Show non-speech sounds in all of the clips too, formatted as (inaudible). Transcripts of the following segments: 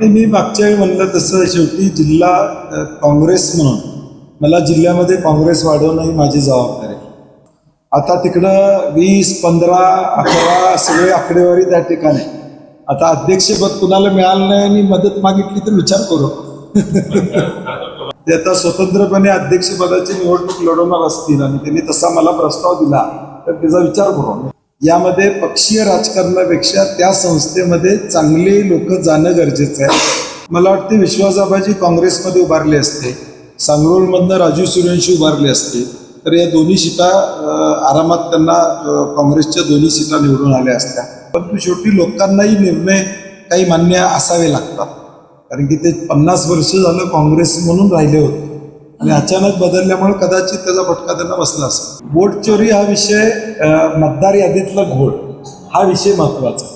नाही, मी मागच्या वेळी म्हणलं तसं शेवटी जिल्हा काँग्रेस म्हणून मला जिल्ह्यामध्ये काँग्रेस वाढवणं ही माझी जबाबदारी. आहे आता तिकडं वीस पंधरा अकरा सगळे आकडेवारी त्या ठिकाणी. आता अध्यक्षपद कुणाला मिळालं नाही आणि मदत मागितली तर विचार करू. ते आता स्वतंत्रपणे अध्यक्षपदाची निवडणूक लढवणार असतील आणि त्यांनी तसा मला प्रस्ताव दिला तर त्याचा विचार करू. यामध्ये पक्षीय राजकारणापेक्षा त्या संस्थेमध्ये चांगले लोक जाणं गरजेचं आहे. मला वाटते विश्वासाबाजी काँग्रेसमध्ये उभारले असते. सांगरूळमधनं राजू सूर्यवंशी उभारले असते. तर या दोन्ही सीटा आरामात त्यांना काँग्रेसच्या दोन्ही सीटा निवडून आल्या असत्या. परंतु शेवटी लोकांनाही निर्णय काही मान्य असावे लागतात. कारण की ते पन्नास वर्ष झालं काँग्रेस म्हणून राहिले होते. आणि अचानक बदलल्यामुळे कदाचित त्याचा फटका त्यांना बसला असेल. वोट चोरी हा विषय मतदार यादीतला घोळ. हा विषय महत्त्वाचा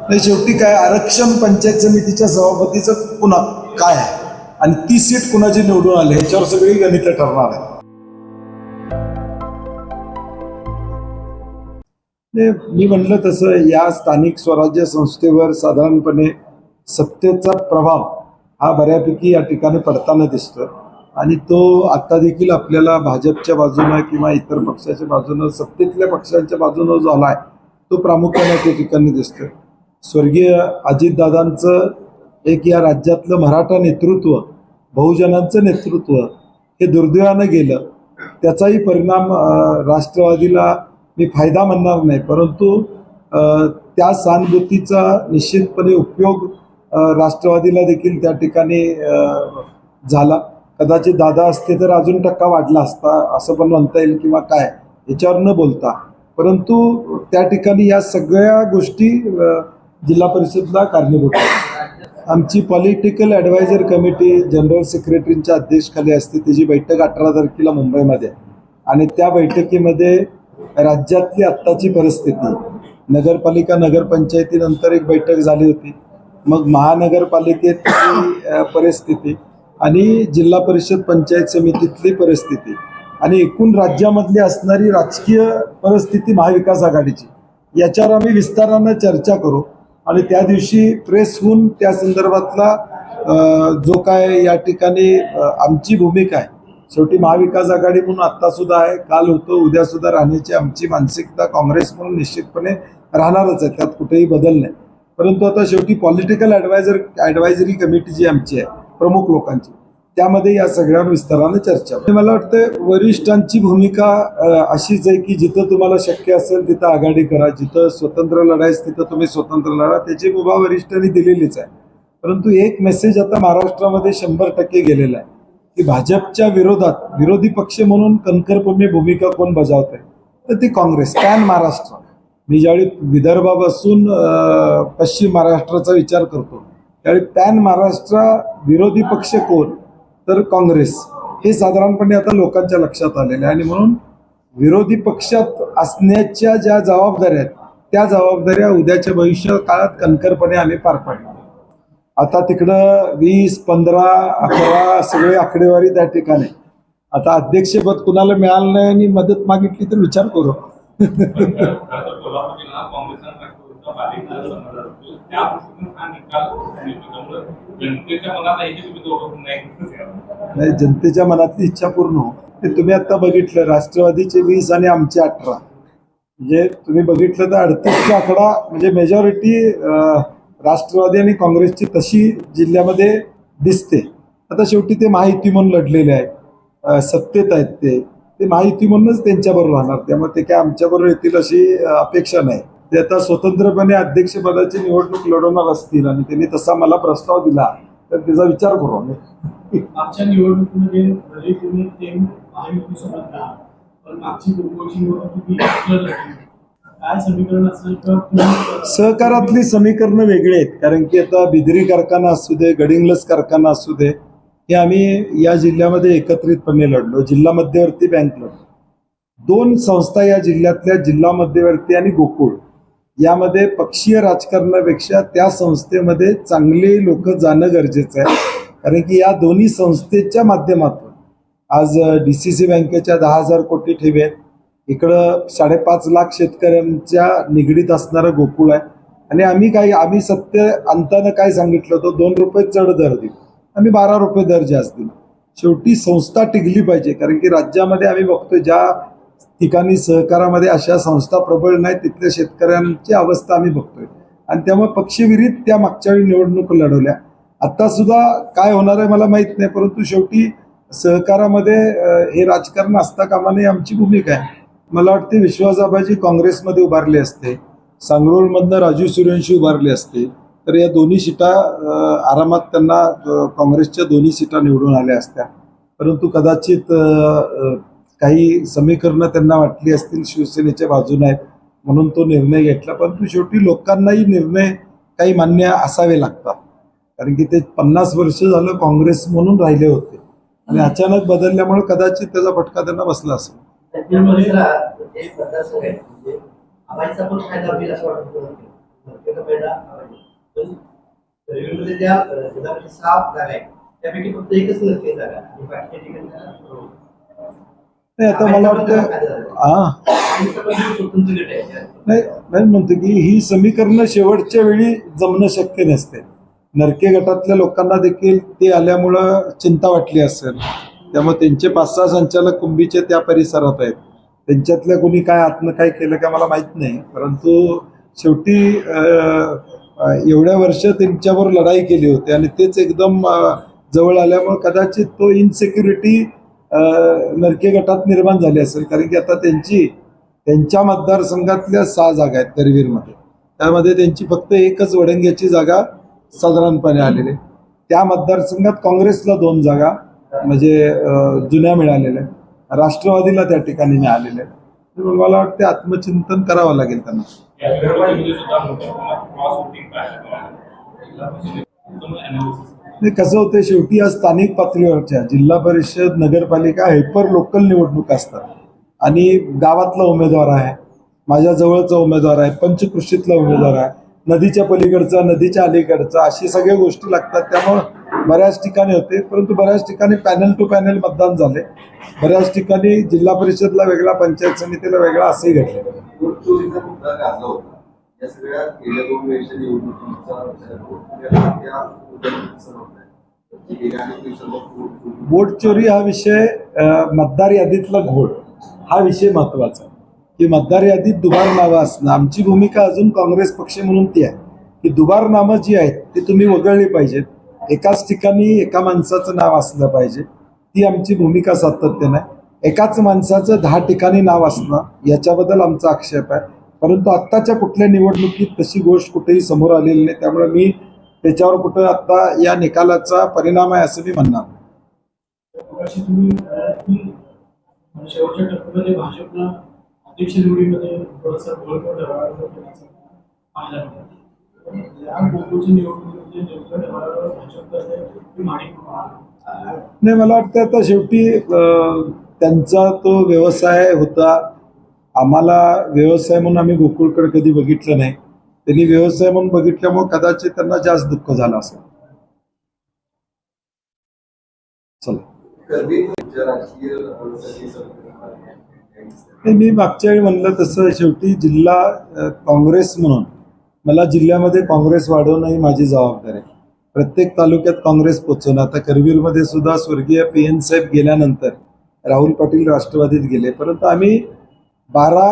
नाही शेवटी काय आरक्षण पंचायत समितीच्या सभापतीचं पुन्हा काय आहे? आणि ती सीट कुणाची निवडून आली ह्याच्यावर सगळी गणित ठरणार आहे म्हणजे मी म्हटलं तसं या स्थानिक स्वराज्य संस्थेवर साधारणपणे सत्तेचा प्रभाव हा बऱ्यापैकी या ठिकाणी पडताना दिसतो आणि तो आता देखील आपल्याला भाजपच्या बाजूनं किंवा इतर पक्षाच्या बाजूनं सत्तेतल्या पक्षांच्या बाजूनं जो आला आहे तो प्रामुख्याने त्या ठिकाणी दिसतोय. स्वर्गीय अजितदादांचं एक या राज्यातलं मराठा नेतृत्व बहुजनांचं नेतृत्व हे दुर्दैवानं गेलं. त्याचाही परिणाम राष्ट्रवादीला मी फायदा म्हणणार नाही परंतु त्या सहानुभूतीचा निश्चितपणे उपयोग राष्ट्रवादीला देखील त्या ठिकाणी झाला. कदाचित दादा असते तर अजून टक्का वाढला असता असं पण म्हणता येईल किंवा काय याच्यावर न बोलता. परंतु त्या ठिकाणी या सगळ्या गोष्टी जिल्हा परिषदला कारणीभूत आहेत. आमची पॉलिटिकल ॲडवायझर कमिटी जनरल सेक्रेटरींच्या अध्यक्षखाली असते त्याची बैठक अठरा तारखेला मुंबईमध्ये आणि त्या बैठकीमध्ये राज्यातली आत्ताची परिस्थिती नगरपालिका नगरपंचायतीनंतर एक बैठक झाली होती. मग महानगरपालिकेतली परिस्थिती आणि जिल्हा परिषद पंचायत समितीतली परिस्थिती आणि एकूण राज्यामधली असणारी राजकीय परिस्थिती महाविकास आघाडीची. याच्यावर आम्ही विस्तारानं चर्चा करू आणि त्या दिवशी प्रेस होऊन त्या संदर्भातला जो काय या ठिकाणी आमची भूमिका आहे. शेवटी महाविकास आघाडी म्हणून आत्तासुद्धा आहे काल होतो उद्यासुद्धा राहण्याची आमची मानसिकता काँग्रेस म्हणून निश्चितपणे राहणारच आहे त्यात कुठेही बदल नाही. परंतु आता शेवटी पॉलिटिकल ॲडवायझर ॲडवायझरी कमिटी जी आमची आहे प्रमुख लोकांची. त्यामध्ये या सगळ्या विस्ताराने चर्चा मला वाटतं वरिष्ठांची भूमिका अशीच आहे की जिथं तुम्हाला शक्य असेल तिथं आघाडी करा जिथं स्वतंत्र लढायच तिथं तुम्ही स्वतंत्र लढा. त्याची मुभा वरिष्ठांनी दिलेलीच आहे. परंतु एक मेसेज आता महाराष्ट्रामध्ये शंभर टक्के गेलेला आहे की भाजपच्या विरोधात विरोधी पक्ष म्हणून कणखरपणे भूमिका कोण बजावत आहे तर ती काँग्रेस पॅन महाराष्ट्र. मी ज्यावेळी विदर्भापासून पश्चिम महाराष्ट्राचा विचार करतो त्यावेळी पॅन महाराष्ट्र विरोधी पक्ष कोण? तर काँग्रेस. हे साधारणपणे आता लोकांच्या लक्षात आलेलं आहे आणि म्हणून विरोधी पक्षात असण्याच्या ज्या जबाबदाऱ्या आहेत त्या जबाबदाऱ्या उद्याच्या भविष्य काळात कणखरपणे आम्ही पार पाडणार. आता तिकडं वीस पंधरा अकरा सगळे आकडेवारी त्या ठिकाणी. आता अध्यक्षपद कुणाला मिळालं नाही आणि मदत मागितली तर विचार करू. नाही? जनतेच्या मनातली इच्छा पूर्ण हो. ते तुम्ही आता बघितलं राष्ट्रवादीचे वीस आणि आमचे अठरा. म्हणजे तुम्ही बघितलं तर अडतीसचा आकडा म्हणजे मेजॉरिटी राष्ट्रवादी आणि काँग्रेसची तशी जिल्ह्यामध्ये दिसते. आता शेवटी ते माहिती म्हणून लढलेले आहेत. सत्तेत आहेत ते. ते माहिती म्हणूनच त्यांच्याबरोबर राहणार. त्यामुळे ते काय आमच्याबरोबर येतील अशी अपेक्षा नाही. ते आता स्वतंत्रपणे अध्यक्षपदाची निवडणूक लढवणार असतील आणि त्यांनी तसा मला प्रस्ताव दिला तर त्याचा विचार करू आम्ही. मागच्या निवडणुकीमध्ये जरी तुम्ही ते महायुतीसोबत राहा पण मागची पूर्वची निवडणूक तुम्ही एकटं लढली. काय समीकरण असेल तर तुम्ही- सहकारातली समीकरणं वेगळी आहेत कारण की आता बिदरी कारखाना असू दे गडिंग्लज कारखाना असू दे हे आम्ही या जिल्ह्यामध्ये एकत्रितपणे लढलो जिल्हा मध्यवर्ती बँक लढलो. दोन संस्था या जिल्ह्यातल्या जिल्हा मध्यवर्ती आणि गोकुळ. यामध्ये पक्षीय राजकारणापेक्षा त्या संस्थेमध्ये चांगले लोक जाणं गरजेचं आहे. कारण की या दोन्ही संस्थेच्या माध्यमातून आज डी सी सी बँकेच्या दहा हजार कोटी ठेवी आहेत. इकडं साडेपाच लाख शेतकऱ्यांच्या निगडीत असणारं गोकुळ आहे. आणि आम्ही काही आम्ही सत्य अंतानं काय सांगितलं होतं? दोन रुपये चढ दर देऊ आम्ही बारा रुपये दर जास्त दिला. शेवटी संस्था टिकली पाहिजे. कारण की राज्यामध्ये आम्ही बघतोय ज्या ठिकाणी सहकारामध्ये अशा संस्था प्रबळ नाही तिथल्या शेतकऱ्यांची अवस्था आम्ही बघतोय. आणि त्यामुळे पक्षविरीत त्या मागच्या वेळी निवडणूक लढवल्या. आता सुद्धा काय होणार आहे मला माहीत नाही परंतु शेवटी सहकारामध्ये हे राजकारण असता कामा नये आमची भूमिका आहे. मला वाटते विश्वासाबाजी काँग्रेसमध्ये उभारले असते सांगरोळमधनं राजू सूर्यवंशी उभारले असते तर या दोन्ही सीटा आरामात त्यांना काँग्रेसच्या दोन्ही सीटा निवडून आल्या असत्या. परंतु कदाचित काही समीकरणं त्यांना वाटली असतील शिवसेनेच्या बाजूने आहेत म्हणून तो निर्णय घेतला. परंतु शेवटी लोकांनाही निर्णय काही मान्य असावे लागतात. कारण की ते पन्नास वर्ष झालं काँग्रेस म्हणून राहिले होते. आणि अचानक बदलल्यामुळे कदाचित त्याचा फटका त्यांना बसला असेल. म्हणजे त्यापैकी फक्त एकच जागा आहे. आणि बाकीच्या ठिकाणी त्या, नाही आता मला वाटतं हा. नाही नाही म्हणतो की ही समीकरणं शेवटच्या वेळी जमणं शक्य नसते. नरके गटातल्या लोकांना देखील ते आल्यामुळं चिंता वाटली असेल. त्यामुळे त्यांचे पाच सहा संचालक कुंभीचे त्या परिसरात आहेत. त्यांच्यातल्या कोणी काय आतनं काय केलं का मला माहीत नाही. परंतु शेवटी एवढ्या वर्ष त्यांच्यावर लढाई केली होती आणि तेच एकदम जवळ आल्यामुळे कदाचित तो इनसिक्युरिटी नरके गटात निर्माण झाली असेल. कारण की आता त्यांची त्यांच्या मतदारसंघातल्या सहा जागा आहेत करवीरमध्ये. त्यामध्ये त्यांची फक्त एकच वडंग्याची जागा साधारणपणे आलेली. आहे. त्या मतदारसंघात काँग्रेसला दोन जागा म्हणजे जुन्या मिळालेल्या. आहेत. राष्ट्रवादीला त्या ठिकाणी मिळालेल्या. आहेत त्यामुळे मला वाटते आत्मचिंतन करावं लागेल त्यांना. नाही कसं होतं शेवटी या स्थानिक पातळीवरच्या जिल्हा परिषद नगरपालिका हायपर लोकल निवडणूक असतात. आणि गावातला उमेदवार आहे माझ्या जवळचा उमेदवार आहे पंचकृषीतला उमेदवार आहे नदीच्या पलीकडचा नदीच्या अलीकडचा अशी सगळ्या गोष्टी लागतात. त्यामुळं बऱ्याच ठिकाणी होते परंतु बऱ्याच ठिकाणी पॅनल टू पॅनल मतदान झाले. बऱ्याच ठिकाणी जिल्हा परिषदला वेगळा पंचायत समितीला वेगळा असंही घडलं. वोट या सगळ्या गेल्या दोन वेळेच्या निवडणुकीचा वोट चोरी हा विषय मतदार यादीतला घोळ. हा विषय महत्त्वाचा की मतदार यादीत दुबार नावं असणं आमची भूमिका अजून काँग्रेस पक्ष म्हणून ती आहे. की दुबार नावं जी आहेत ती तुम्ही वगळली पाहिजेत. एकाच ठिकाणी एका माणसाचं नाव असलं पाहिजे. ती आमची भूमिका सातत्यानं एकाच माणसाचं दहा ठिकाणी नाव असणं याच्याबद्दल आमचा आक्षेप आहे. परंतु आत्ताच्या कुठल्या निवडणुकीत तशी गोष्ट कुठेही समोर आलेली नाही. त्यामुळे मी त्याच्यावर कुठं आत्ता या निकालाचा परिणाम आहे असं मी म्हणणार नाही. नाही मला वाटतं आता शेवटी त्यांचा तो व्यवसाय होता. आम्हाला व्यवसाय म्हणून आम्ही गोकुळकडे कधी बघितलं नाही. त्यांनी व्यवसाय म्हणून बघितल्यामुळे कदाचित त्यांना जास्त दुःख झालं असेल. चला. नाही, मी मागच्या वेळी म्हणलं तसं शेवटी जिल्हा काँग्रेस म्हणून मला जिल्ह्यामध्ये काँग्रेस वाढवणं ही माझी जबाबदारी आहे. प्रत्येक तालुक्यात काँग्रेस पोचवणं. आता करवीरमध्ये सुद्धा स्वर्गीय पी एन साहेब गेल्यानंतर राहुल पाटील राष्ट्रवादीत गेले. परंतु आम्ही बारा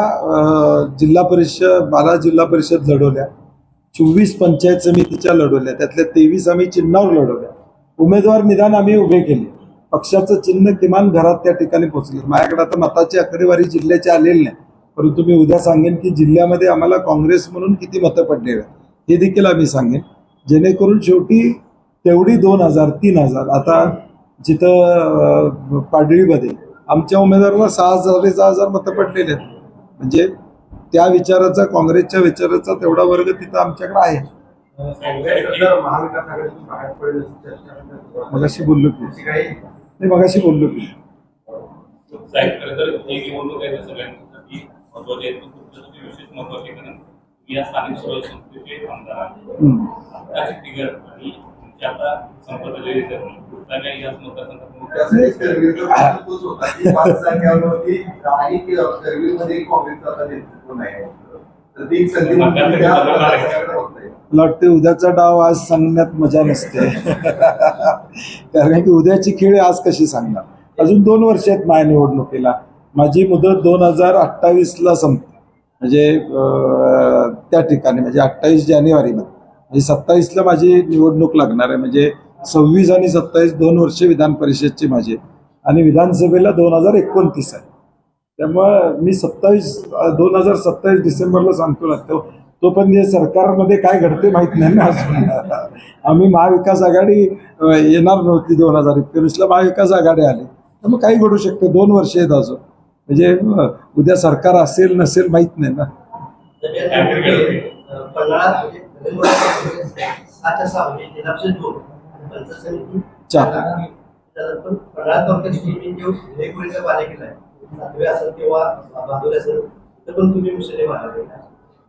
जिल्हा परिषद बारा जिल्हा परिषद लढवल्या. चोवीस पंचायत समितीच्या लढवल्या. त्यातल्या तेवीस आम्ही चिन्हावर लढवल्या. उमेदवार निदान आम्ही उभे केले. पक्षाचं चिन्ह किमान घरात त्या ठिकाणी पोहोचले माझ्याकडे आता मताची आकडेवारी जिल्ह्याची आलेली नाही. परंतु मी उद्या सांगेन की जिल्ह्यामध्ये आम्हाला काँग्रेस म्हणून किती मतं पडलेली हे देखील आम्ही सांगेन. जेणेकरून शेवटी तेवढी दोन हजार तीन हजार. आता जिथं पाडळीमध्ये आमच्या उमेदवाराला सहा हजार सहा हजार मतं पडलेले आहेत. म्हणजे त्या विचाराचा काँग्रेसच्या विचाराचा तेवढा वर्ग तिथं आमच्याकडे आहे. मगाशी बोललो की. नाही मगाशी बोललो की. महत्वाची कारण या स्थानिक स्वराज्य संस्थेचे आमदार आहात. आता काही याच. मला वाटते उद्याचा डाव आज सांगण्यात मजा नसते. (laughs) कारण की उद्याची खेळ आज कशी सांगणार? अजून दोन वर्ष आहेत माझ्या निवडणुकीला. माझी मुदत दोन हजार अठ्ठावीसला संपते. म्हणजे त्या ठिकाणी म्हणजे अठ्ठावीस जानेवारीमध्ये. म्हणजे सत्तावीसला माझी निवडणूक लागणार आहे. म्हणजे सव्वीस आणि सत्तावीस दोन वर्ष विधान परिषदचे माझी आणि विधानसभेला दोन हजार एकोणतीस आहे. त्यामुळं मी सत्तावीस दोन हजार सत्तावीस डिसेंबरला सांगतो ना तो पण जे सरकारमध्ये काय घडते माहीत नाही ना अजून. आम्ही महाविकास आघाडी येणार नव्हती दोन हजार एकोणीसला महाविकास आघाडी आली. तर मग काही घडू शकतं. दोन वर्ष आहेत अजून. म्हणजे उद्या सरकार असेल नसेल माहीत नाही ना.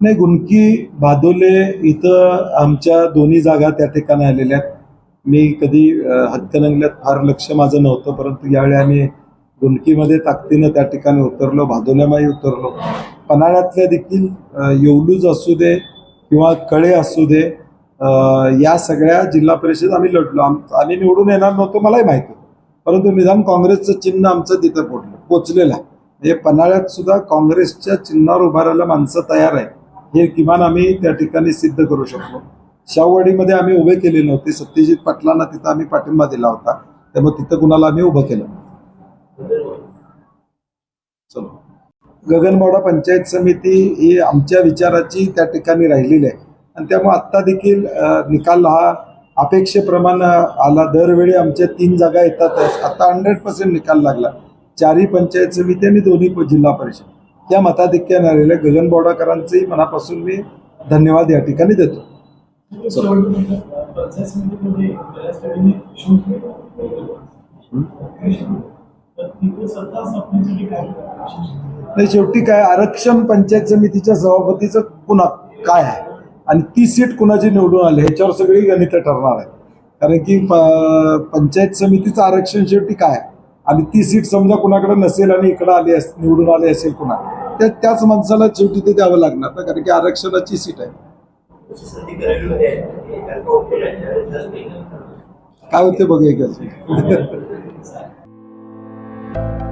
नाही गुणकी भादोले इथं आमच्या दोन्ही जागा त्या ठिकाणी आलेल्या आहेत. मी कधी हत्कनंगल्यात फार लक्ष माझं नव्हतं परंतु यावेळी आम्ही गुणकीमध्ये ताकदीनं त्या ठिकाणी उतरलो भादोल्यामाही उतरलो. पन्हाळ्यातल्या देखील येऊलूज येवलूज असू दे किंवा कळे असू दे या सगळ्या जिल्हा परिषद आम्ही लढलो. आम आम्ही निवडून येणार नव्हतो मलाही माहिती परंतु निदान काँग्रेसचं चिन्ह आमचं तिथं पोचलं पोचलेलं आहे. म्हणजे पन्हाळ्यात सुद्धा काँग्रेसच्या चिन्हावर उभारायला माणसं तयार आहे हे किमान आम्ही त्या ठिकाणी सिद्ध करू शकलो शाहूवाडीमध्ये आम्ही उभे केले नव्हते. सत्यजित पाटलांना तिथं आम्ही पाठिंबा दिला होता. त्यामुळे तिथं कुणाला आम्ही उभं केलं चलो. गगनबावडा पंचायत समिती ही आमच्या विचाराची त्या ठिकाणी राहिलेली आहे. आणि त्यामुळे आत्ता देखील निकाल हा अपेक्षेप्रमाणे आला. दरवेळी आमच्या तीन जागा येतातच आता हंड्रेड पर्सेंट निकाल लागला. चारही पंचायत समिती आणि दोन्ही जिल्हा परिषद. या मताधिक्याने आलेल्या गगनबावडाकरांचंही मनापासून मी धन्यवाद या ठिकाणी देतो. नाही शेवटी काय आरक्षण पंचायत समितीच्या सभापतीचं कुणा काय आहे? आणि ती सीट कुणाची निवडून आली? ह्याच्यावर सगळी गणित ठरणार आहे कारण की पंचायत समितीचं आरक्षण शेवटी काय आहे? आणि ती सीट समजा कुणाकडे नसेल आणि इकडं आली अस निवडून आली असेल कुणा त्या त्याच माणसाला शेवटी ते द्यावं लागणार ना? कारण की आरक्षणाची सीट आहे. काय होते बघ एक Thank you